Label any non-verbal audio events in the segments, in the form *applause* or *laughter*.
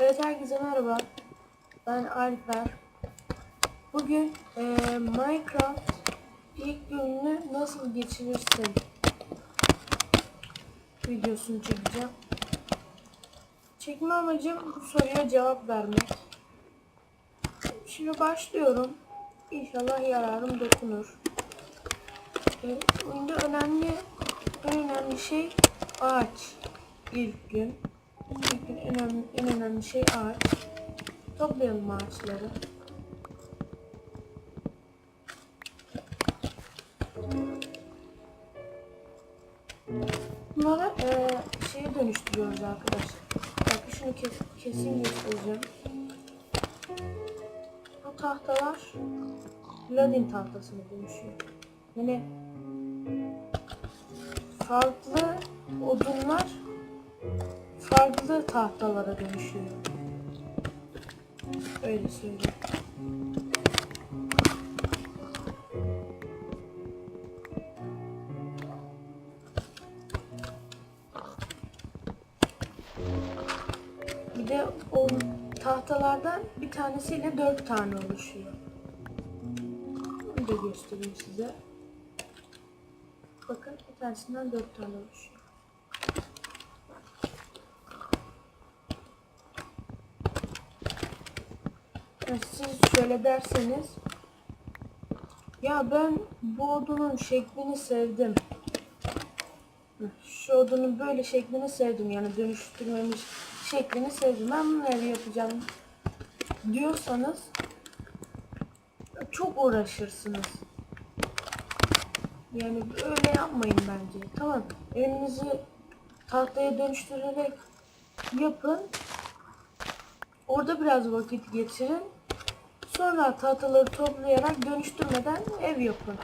Evet herkese merhaba. Ben Alper. Bugün eee, Minecraft ilk gününü nasıl geçirirsin videosunu çekeceğim. Çekme amacım bu soruya cevap vermek. Şimdi başlıyorum. İnşallah yararım dokunur. E, oyunda önemli en önemli şey ağaç. İlk gün. İlk önemli, en önemli şey ağaç. Toplayalım ağaçları. Bunları e, şeye dönüştürüyoruz arkadaşlar. Bakın şunu kes, kesin göstereceğim. Bu tahtalar Ladin tahtasına dönüşüyor. Yani farklı odunlar farklı tahtalara dönüşüyor. Öyle söyleyeyim. Bir de o tahtalardan bir tanesiyle dört tane oluşuyor. Onu da göstereyim size. Bakın bir tanesinden dört tane oluşuyor. Siz şöyle derseniz ya ben bu odunun şeklini sevdim. Şu odunun böyle şeklini sevdim yani dönüştürmemiş şeklini sevdim. Ben bunu ev yapacağım diyorsanız çok uğraşırsınız. Yani öyle yapmayın bence. Tamam. Evinizi tahtaya dönüştürerek yapın. Orada biraz vakit geçirin. Sonra tahtaları toplayarak dönüştürmeden ev yapın.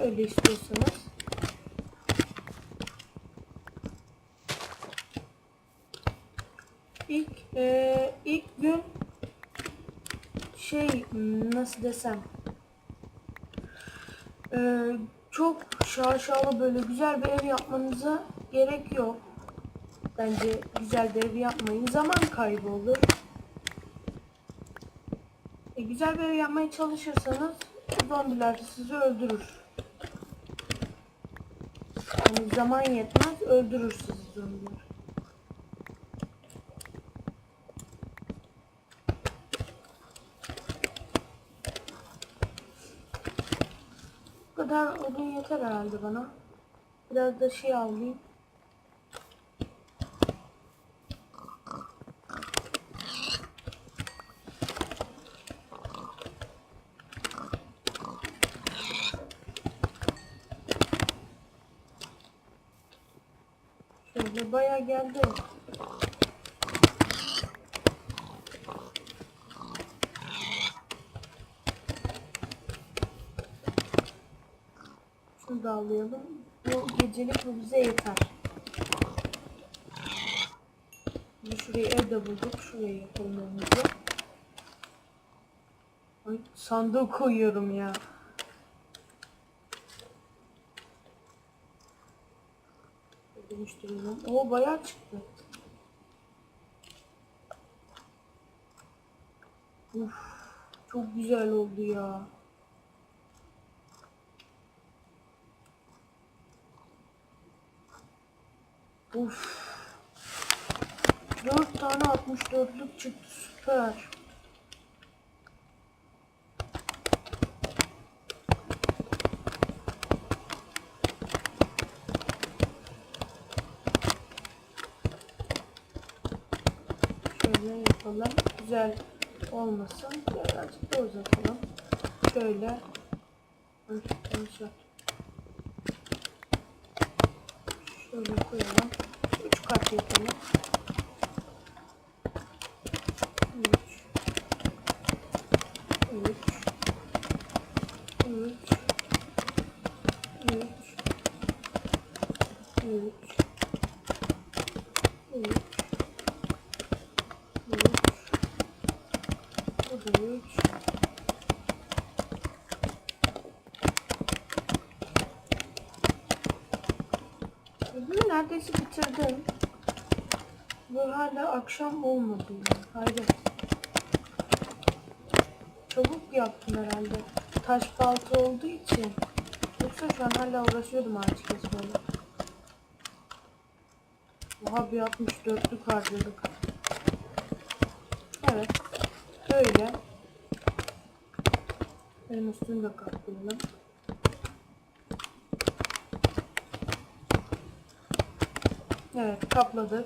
Öyle istiyorsanız. İlk eee, ilk gün şey nasıl desem eee, çok şaşalı böyle güzel bir ev yapmanıza gerek yok. Bence güzel bir ev yapmayın. Zaman kaybı olur. Güzel ev yapmaya çalışırsanız zombiler sizi öldürür. Yani zaman yetmez öldürür sizi zombiler. Bu kadar odun yeter herhalde bana. Biraz da şey alayım. Bayağı geldi. Şunu da alayalım. Bu gecelik bu bize yeter. Şimdi şurayı evde bulduk. Şuraya yapalım. Ay sandığı koyuyorum ya. Dönüştürelim. Oo bayağı çıktı. Uf, çok güzel oldu ya. Uf. 4 tane 64'lük çıktı süper. Şöyle yapalım. Güzel olmasın. Birazcık da uzatalım. Şöyle. Şöyle koyalım. 3 kat yapalım. 3 3 3 3 3 3 Bu da 3 Bitirdim. Böyle hala akşam olmadı yani. Hayret. Çabuk yaptım herhalde. Taş balta olduğu için. Yoksa şu an hala uğraşıyordum ağaç kesmeyle. Oha bir 64'lük harcadık. Evet. Böyle. Benim üstünü de kaplayalım. Evet kapladık.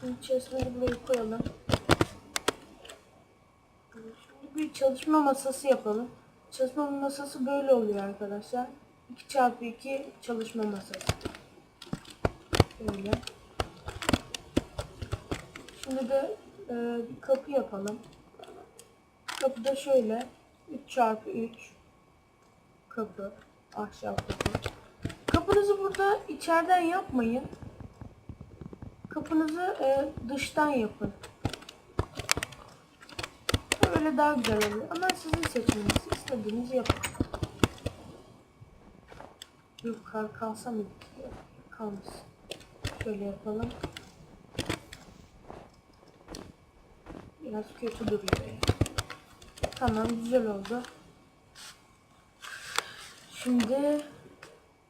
Şimdi içerisine burayı koyalım. Şimdi bir çalışma masası yapalım. Çalışma masası böyle oluyor arkadaşlar. 2 çarpı 2 çalışma masası. Böyle. Şimdi de e, bir kapı yapalım. Kapı da şöyle. 3 çarpı 3 kapı. Ahşap kapı. Kapınızı burada içeriden yapmayın. Kapınızı e, dıştan yapın. Öyle daha güzel oluyor. Ama sizin seçiminiz. İstediğinizi yapın. Yok kar kalsa mı? Kalmasın. Şöyle yapalım. Biraz kötü duruyor. Tamam güzel oldu. Şimdi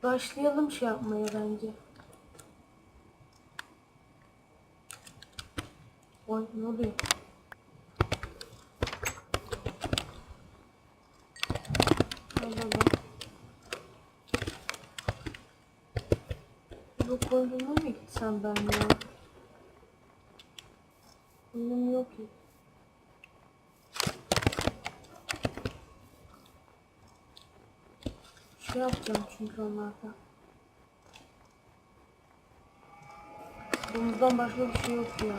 başlayalım şey yapmaya bence. Oy ne oluyor? Bu koyduğuma mı gitsem ben ya? Şey yapacağım çünkü onlarda. Domuzdan başka bir şey yok ya.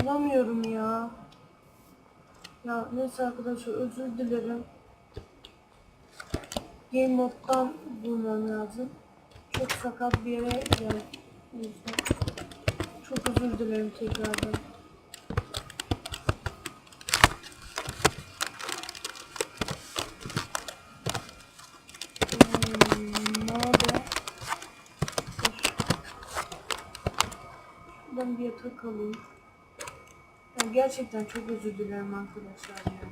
Bulamıyorum ya. Ya neyse arkadaşlar özür dilerim. Game moddan bulmam lazım. Çok sakat bir yere geldim. Çok özür dilerim tekrardan. Hmm. Şuradan bir yatak alayım. Ya gerçekten çok özür dilerim arkadaşlar ya.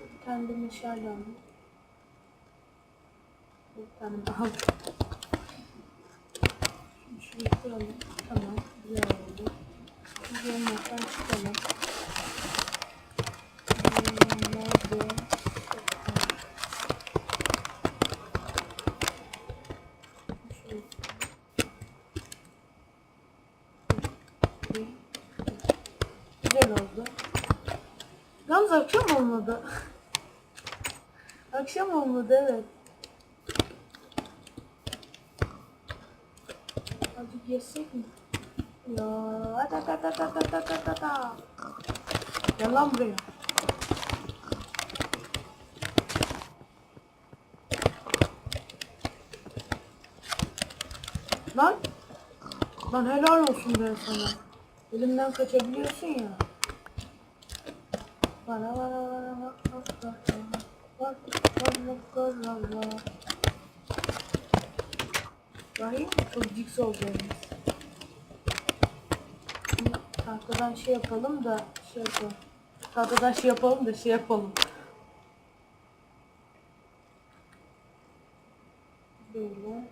Bir tane de meşale alayım. Bir tane daha. Şimdi şurayı kuralım. Tamam. Güzel oldu. Şimdi yanmaktan çıkalım. Güzel oldu. Yalnız akşam olmadı. *laughs* akşam olmadı evet. Azıcık yesek mi? Ya da da da da da da da da da. Gel lan buraya. Lan. Lan helal olsun ben sana. Elimden kaçabiliyorsun ya. Bana bana bana bak bak bak bak bak bak bak bak Rahim çok ciks olacağımız. Tahtadan şey yapalım da şey yapalım. Tahtadan şey yapalım da şey yapalım. Böyle.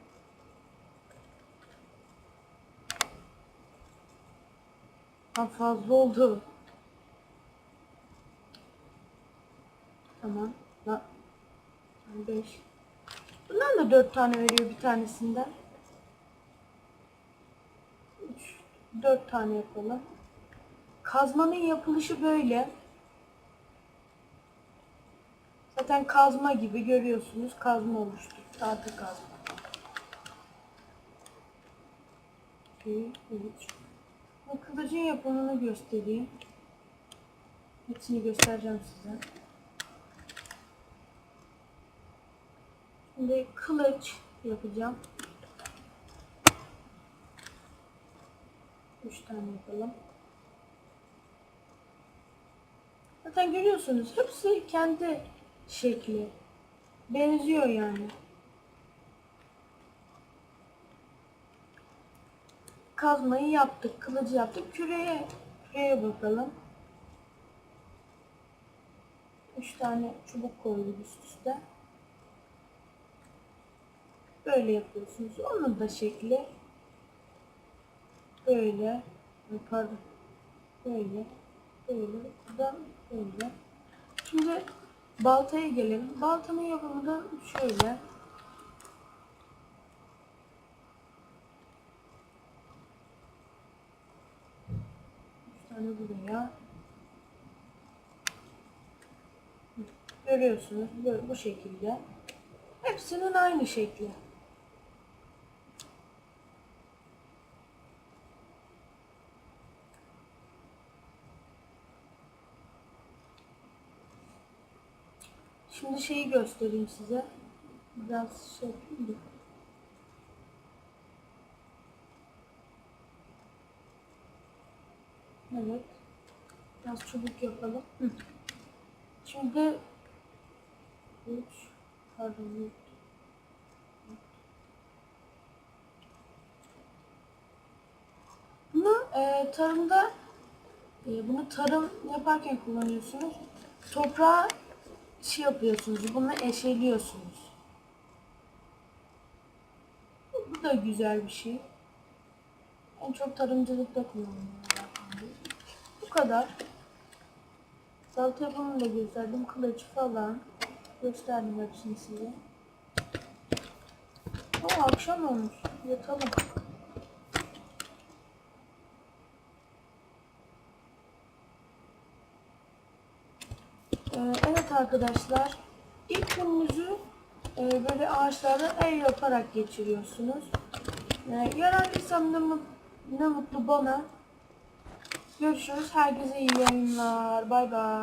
Ha fazla oldu. Tamam. La. 5. Bundan da 4 tane veriyor bir tanesinden. 3 4 tane yapalım. Kazmanın yapılışı böyle. Zaten kazma gibi görüyorsunuz. Kazma oluştu. Tahta kazma. 2 3 bu kılıcın yapımını göstereyim. Hepsini göstereceğim size. Şimdi kılıç yapacağım. Üç tane yapalım. Zaten görüyorsunuz hepsi kendi şekli. Benziyor yani. Kazmayı yaptık, kılıcı yaptık. Küreye, küreye bakalım. Üç tane çubuk koyduk üst üste. Böyle yapıyorsunuz. Onun da şekli böyle. Pardon. Böyle. Böyle. Buradan böyle. Şimdi baltaya gelelim. Baltanın yapımı da şöyle. Üç buraya. Görüyorsunuz böyle bu şekilde. Hepsinin aynı şekli. Şimdi şeyi göstereyim size. Biraz şey yapayım da. Evet. Biraz çubuk yapalım. Hı. Şimdi 3 pardon. Bunu e, tarımda e, bunu tarım yaparken kullanıyorsunuz. Toprağa şey yapıyorsunuz. Bunu eşeliyorsunuz. Bu, da güzel bir şey. En çok tarımcılıkta kullanılıyor. Bu kadar. Salata yapımını da gösterdim. Kılıç falan. Gösterdim hepsini size. O akşam olmuş. Yatalım. Ee, evet arkadaşlar. ilk gününüzü e, böyle ağaçlarda el yaparak geçiriyorsunuz. Ee, yararlıysam ne, ne mutlu bana. Görüşürüz. Herkese iyi yayınlar. Bay bay.